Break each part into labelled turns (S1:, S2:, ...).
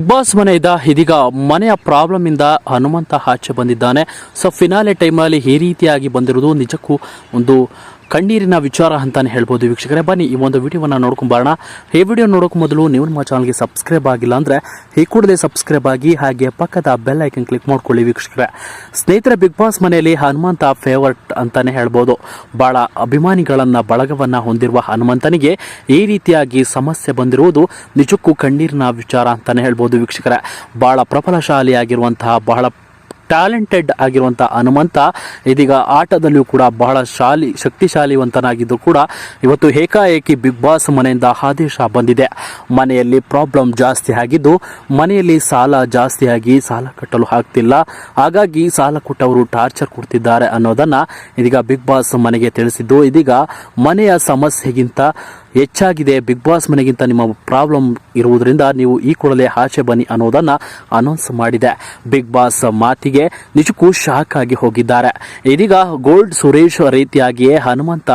S1: Big ಮನೆ ಇದ್ದ ಇದೀಗ ಮನೆಯ ಪ್ರಾಬ್ಲಮ್ ಇಂದ ಹನುಮಂತ ಆಚೆ ಬಂದಿದ್ದಾನೆ. ಸೊ ಫಿನಾಲೆ ಟೈಮಲ್ಲಿ ಈ ರೀತಿಯಾಗಿ ಬಂದಿರುವುದು ನಿಜಕ್ಕೂ ಒಂದು ಕಣ್ಣೀರಿನ ವಿಚಾರ ಅಂತಾನೆ ಹೇಳ್ಬೋದು ವೀಕ್ಷಕರೇ. ಬನ್ನಿ, ಈ ಒಂದು ವಿಡಿಯೋವನ್ನು ನೋಡ್ಕೊಂಬರೋಣ ಈ ವಿಡಿಯೋ ನೋಡೋಕೆ ಮೊದಲು ನೀವು ನಮ್ಮ ಚಾನಲ್ಗೆ ಸಬ್ಸ್ಕ್ರೈಬ್ ಆಗಿಲ್ಲ ಅಂದರೆ ಈ ಕೂಡಲೇ ಸಬ್ಸ್ಕ್ರೈಬ್ ಆಗಿ ಹಾಗೆ ಪಕ್ಕದ ಬೆಲ್ ಐಕನ್ ಕ್ಲಿಕ್ ಮಾಡ್ಕೊಳ್ಳಿ ವೀಕ್ಷಕರೇ. ಸ್ನೇಹಿತರೆ ಬಿಗ್ ಬಾಸ್ ಮನೆಯಲ್ಲಿ ಹನುಮಂತ ಫೇವರ್ಟ್ ಅಂತಾನೆ ಹೇಳ್ಬೋದು. ಭಾಳ ಅಭಿಮಾನಿಗಳನ್ನ ಬಳಗವನ್ನ ಹೊಂದಿರುವ ಹನುಮಂತನಿಗೆ ಈ ರೀತಿಯಾಗಿ ಸಮಸ್ಯೆ ಬಂದಿರುವುದು ನಿಜಕ್ಕೂ ಕಣ್ಣೀರಿನ ವಿಚಾರ ಅಂತಾನೆ ಹೇಳ್ಬೋದು ವೀಕ್ಷಕರೇ. ಬಹಳ ಪ್ರಬಲಶಾಲಿಯಾಗಿರುವಂತಹ, ಬಹಳ ಟ್ಯಾಲೆಂಟೆಡ್ ಆಗಿರುವಂಥ ಹನುಮಂತ, ಇದೀಗ ಆಟದಲ್ಲಿಯೂ ಕೂಡ ಬಹಳ ಶಾಲಿ, ಶಕ್ತಿಶಾಲಿವಂತನಾಗಿದ್ದು ಕೂಡ ಇವತ್ತು ಏಕಾಏಕಿ ಬಿಗ್ ಬಾಸ್ ಮನೆಯಿಂದ ಆದೇಶ ಬಂದಿದೆ. ಮನೆಯಲ್ಲಿ ಪ್ರಾಬ್ಲಮ್ ಜಾಸ್ತಿ ಆಗಿದ್ದು, ಮನೆಯಲ್ಲಿ ಸಾಲ ಜಾಸ್ತಿಯಾಗಿ ಸಾಲ ಕಟ್ಟಲು ಆಗ್ತಿಲ್ಲ. ಹಾಗಾಗಿ ಸಾಲ ಕೊಟ್ಟವರು ಟಾರ್ಚರ್ ಕೊಡ್ತಿದ್ದಾರೆ ಅನ್ನೋದನ್ನ ಇದೀಗ ಬಿಗ್ ಬಾಸ್ ಮನೆಗೆ ತಿಳಿಸಿದ್ದು. ಇದೀಗ ಮನೆಯ ಸಮಸ್ಯೆಗಿಂತ ಹೆಚ್ಚಾಗಿದೆ. ಬಿಗ್ ಬಾಸ್ ಮನೆಗಿಂತ ನಿಮ್ಮ ಪ್ರಾಬ್ಲಮ್ ಇರುವುದರಿಂದ ನೀವು ಈ ಕೂಡಲೇ ಆಚೆ ಬನ್ನಿ ಅನ್ನೋದನ್ನು ಅನೌನ್ಸ್ ಮಾಡಿದೆ. ಬಿಗ್ ಬಾಸ್ ಮಾತಿಗೆ ನಿಜಕ್ಕೂ ಶಾಕ್ ಆಗಿ ಹೋಗಿದ್ದಾರೆ. ಇದೀಗ ಗೋಲ್ಡ್ ಸುರೇಶ್ ರೀತಿಯಾಗಿಯೇ ಹನುಮಂತ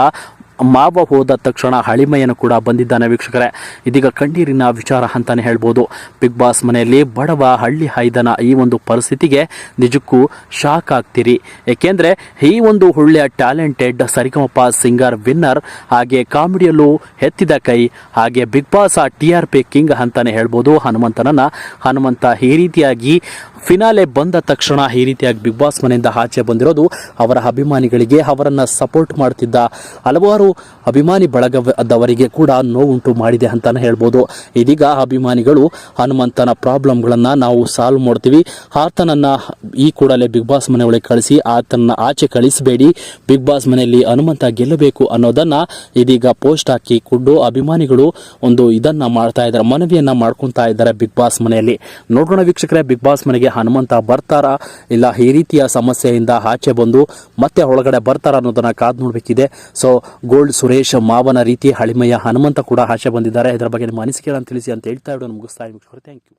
S1: ಮಾವ ಹೋದ ತಕ್ಷಣ ಹಳಿಮಯ್ಯನು ಕೂಡ ಬಂದಿದ್ದಾನೆ ವೀಕ್ಷಕರೇ. ಇದೀಗ ಕಣ್ಣೀರಿನ ವಿಚಾರ ಅಂತಾನೆ ಹೇಳ್ಬೋದು. ಬಿಗ್ ಬಾಸ್ ಮನೆಯಲ್ಲಿ ಬಡವ ಹಳ್ಳಿ ಹೈದನ ಈ ಒಂದು ಪರಿಸ್ಥಿತಿಗೆ ನಿಜಕ್ಕೂ ಶಾಕ್ ಆಗ್ತೀರಿ. ಏಕೆಂದರೆ ಈ ಒಂದು ಒಳ್ಳೆಯ ಟ್ಯಾಲೆಂಟೆಡ್ ಸರಿಗಮಪ ಸಿಂಗರ್ ವಿನ್ನರ್ ಹಾಗೆ ಕಾಮಿಡಿಯಲ್ಲೂ ಎತ್ತಿದ ಕೈ, ಹಾಗೆ ಬಿಗ್ ಬಾಸ್ ಆ ಟಿ ಆರ್ ಪಿ ಕಿಂಗ್ ಅಂತಾನೆ ಹೇಳ್ಬೋದು. ಹನುಮಂತನನ್ನ ಹನುಮಂತ ಈ ರೀತಿಯಾಗಿ ಫಿನಾಲೆ ಬಂದ ತಕ್ಷಣ ಈ ರೀತಿಯಾಗಿ ಬಿಗ್ ಬಾಸ್ ಮನೆಯಿಂದ ಆಚೆ ಬಂದಿರೋದು ಅವರ ಅಭಿಮಾನಿಗಳಿಗೆ ಅವರನ್ನು ಸಪೋರ್ಟ್ ಮಾಡ್ತಿದ್ದ ಹಲವಾರು ಅಭಿಮಾನಿ ಬಳಗದವರಿಗೆ ಕೂಡ ನೋವುಂಟು ಮಾಡಿದೆ ಅಂತಲೇ ಹೇಳ್ಬೋದು. ಇದೀಗ ಅಭಿಮಾನಿಗಳು ಹನುಮಂತನ ಪ್ರಾಬ್ಲಮ್ಗಳನ್ನು ನಾವು ಸಾಲ್ವ್ ಮಾಡ್ತೀವಿ. ಆತನನ್ನು ಈ ಕೂಡಲೇ ಬಿಗ್ ಬಾಸ್ ಮನೆಯೊಳಗೆ ಕಳಿಸಿ, ಆತನನ್ನು ಆಚೆ ಕಳಿಸಬೇಡಿ, ಬಿಗ್ ಬಾಸ್ ಮನೆಯಲ್ಲಿ ಹನುಮಂತ ಗೆಲ್ಲಬೇಕು ಅನ್ನೋದನ್ನು ಇದೀಗ ಪೋಸ್ಟ್ ಹಾಕಿ ಕೊಂಡು ಅಭಿಮಾನಿಗಳು ಒಂದು ಇದನ್ನು ಮಾಡ್ತಾ ಇದ್ದಾರೆ, ಮನವಿಯನ್ನು ಮಾಡ್ಕೊತಾ ಇದ್ದಾರೆ ಬಿಗ್ ಬಾಸ್ ಮನೆಯಲ್ಲಿ. ನೋಡೋಣ ವೀಕ್ಷಕರೇ, ಬಿಗ್ ಬಾಸ್ ಮನೆಗೆ ಹನುಮಂತ ಬರ್ತಾರಾ? ಇಲ್ಲ, ಈ ರೀತಿಯ ಸಮಸ್ಯೆಯಿಂದ ಆಚೆ ಬಂದು ಮತ್ತೆ ಒಳಗಡೆ ಬರ್ತಾರ ಅನ್ನೋದನ್ನ ಕಾದ್ ನೋಡಬೇಕಿದೆ. ಸೊ ಗೋಲ್ಡ್ ಸುರೇಶ್ ಮಾವನ ರೀತಿ ಹಳಿಮಯ್ಯ ಹನುಮಂತ ಕೂಡ ಆಚೆ ಬಂದಿದ್ದಾರೆ. ಇದರ ಬಗ್ಗೆ ನಿಮ್ಮ ಅನಿಸಿಕೆಗಳನ್ನು ತಿಳಿಸಿ ಅಂತ ಹೇಳ್ತಾ ಇಡೋಣ ಮುಗಿಸ್ತಾ ಥ್ಯಾಂಕ್ ಯು